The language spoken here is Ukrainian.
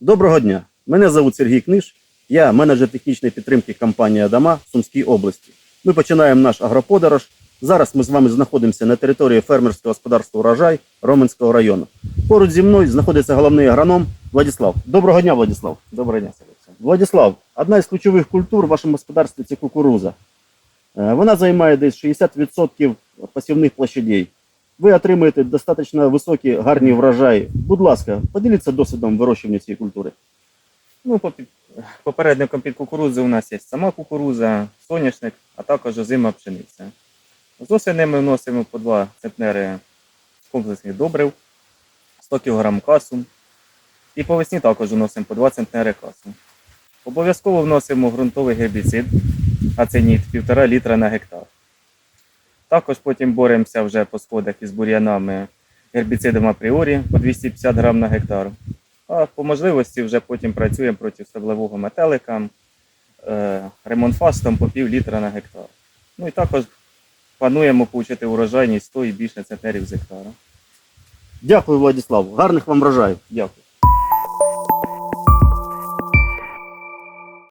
Доброго дня. Мене звуть Сергій Книж. Я менеджер технічної підтримки компанії Адама в Сумській області. Ми починаємо наш агроподорож. Зараз ми з вами знаходимося на території фермерського господарства Урожай Роменського району. Поруч зі мною знаходиться головний агроном Владислав. Доброго дня, Владислав. Доброго дня, Сергій. Владислав, одна із ключових культур в вашому господарстві це кукуруза. Е, Вона займає десь 60% посівних площадей. Ви отримуєте достатньо високі, гарні врожаї. Будь ласка, поділіться досвідом вирощування цієї культури. Ну, попередником під кукурудзу у нас є сама кукуруза, соняшник, а також озима пшениця. З осени ми вносимо по 2 центнери комплексних добрив, 100 кг касу. І по весні також вносимо по 2 центнери касу. Обов'язково вносимо ґрунтовий гербіцид, аценіт 1,5 літра на гектар. Також потім боремося вже по сходах із бур'янами гербіцидом апріорі по 250 грам на гектар. А по можливості вже потім працюємо проти стеблевого метелика е, ремонтфастом по пів літра на гектар. Ну і також плануємо получити урожайність 100 і більше центнерів з гектара. Дякую, Владислав. Гарних вам врожаїв. Дякую.